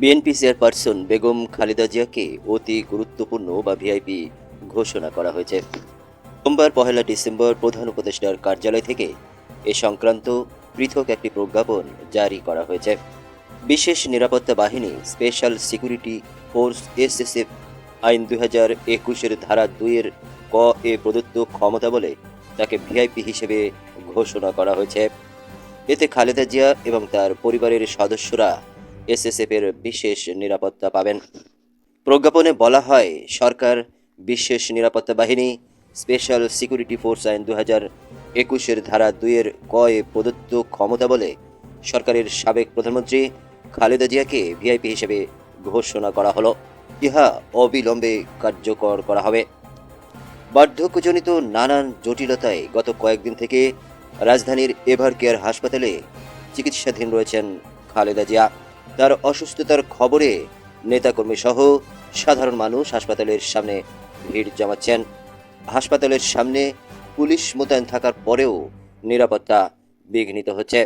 BNP chairperson Begum Khaleda জিয়াকে অতি গুরুত্বপূর্ণ বা ভিআইপি ঘোষণা করা হয়েছে। সোমবার পহেলা ডিসেম্বর প্রধান উপদেষ্টার কার্যালয় থেকে এ সংক্রান্ত পৃথক একটি প্রজ্ঞাপন জারি করা হয়েছে। বিশেষ নিরাপত্তা বাহিনী স্পেশাল সিকিউরিটি ফোর্স এসএসএফ আইন দুই হাজার একুশের ধারা দুইয়ের ক এ প্রদত্ত ক্ষমতা বলে তাকে ভিআইপি হিসেবে ঘোষণা করা হয়েছে। এতে খালেদা জিয়া এবং তার পরিবারের সদস্যরা এসএসএফ এর বিশেষ নিরাপত্তা পাবেন। প্রজ্ঞাপনে বলা হয়, সরকার বিশেষ নিরাপত্তা বাহিনী, স্পেশাল সিকিউরিটি ফোর্স আইন দু হাজার একুশের ধারা দুইয়ের কয়ে প্রদত্ত ক্ষমতা বলে সরকারের সাবেক প্রধানমন্ত্রী খালেদা জিয়াকে ভিআইপি হিসেবে ঘোষণা করা হলো। ইহা অবিলম্বে কার্যকর করা হবে। বার্ধক্যজনিত নানান জটিলতায় গত কয়েকদিন থেকে রাজধানীর এভার কেয়ার হাসপাতালে চিকিৎসাধীন রয়েছেন খালেদা জিয়া। তার অসুস্থতার খবরে নেতাকর্মী সহ সাধারণ মানুষ হাসপাতালের সামনে ভিড় জমাচ্ছেন। হাসপাতালের সামনে পুলিশ মোতায়েন থাকার পরেও নিরাপত্তা বিঘ্নিত হচ্ছে।